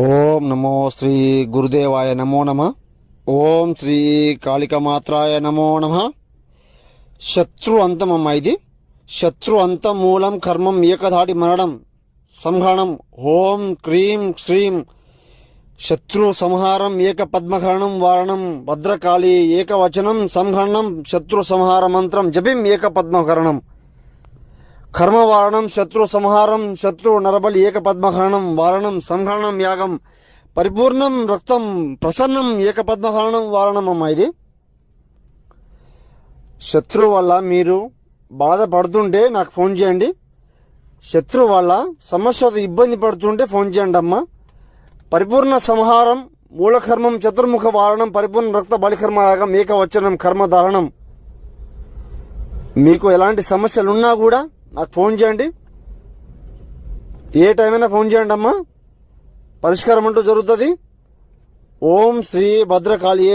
ఓం నమో శ్రీ గురుదేవాయ నమో నమ. ఓం శ్రీ కాళికమాత్రాయ నమో నమ. శత్రు అంతమమ్మ ఇది. శత్రు అంతం మూలం కర్మం ఏకధాటి మరణం. సంహరణం ఓం క్రీం శ్రీం. శత్రు సంహారం ఏక పద్మహరణం వారణం భద్రకాళి ఏకవచనం సంహరణం శత్రు సంహార మంత్రం జపిం ఏక పద్మహరణం. కర్మవారణం శత్రు సంహారం శత్రు నరబలి ఏక పద్మహరణం వారణం సంహరణం యాగం పరిపూర్ణం రక్తం ప్రసన్నం ఏక పద్మహరణం వారణం అమ్మ ఇది. శత్రు వల్ల మీరు బాధపడుతుంటే నాకు ఫోన్ చేయండి. శత్రు వల్ల సమస్యతో ఇబ్బంది పడుతుంటే ఫోన్ చేయండి అమ్మ. పరిపూర్ణ సంహారం మూలకర్మం చతుర్ముఖ వారణం పరిపూర్ణ రక్త బలికర్మ యాగం ఏకవచనం కర్మధారణం మీకు ఎలాంటి సమస్యలు ఉన్నా కూడా నాకు ఫోన్ చేయండి. ఏ టైం అయినా ఫోన్ చేయండి అమ్మా. పరిష్కారం అంటూ జరుగుతుంది. ఓం శ్రీ భద్రకాళియే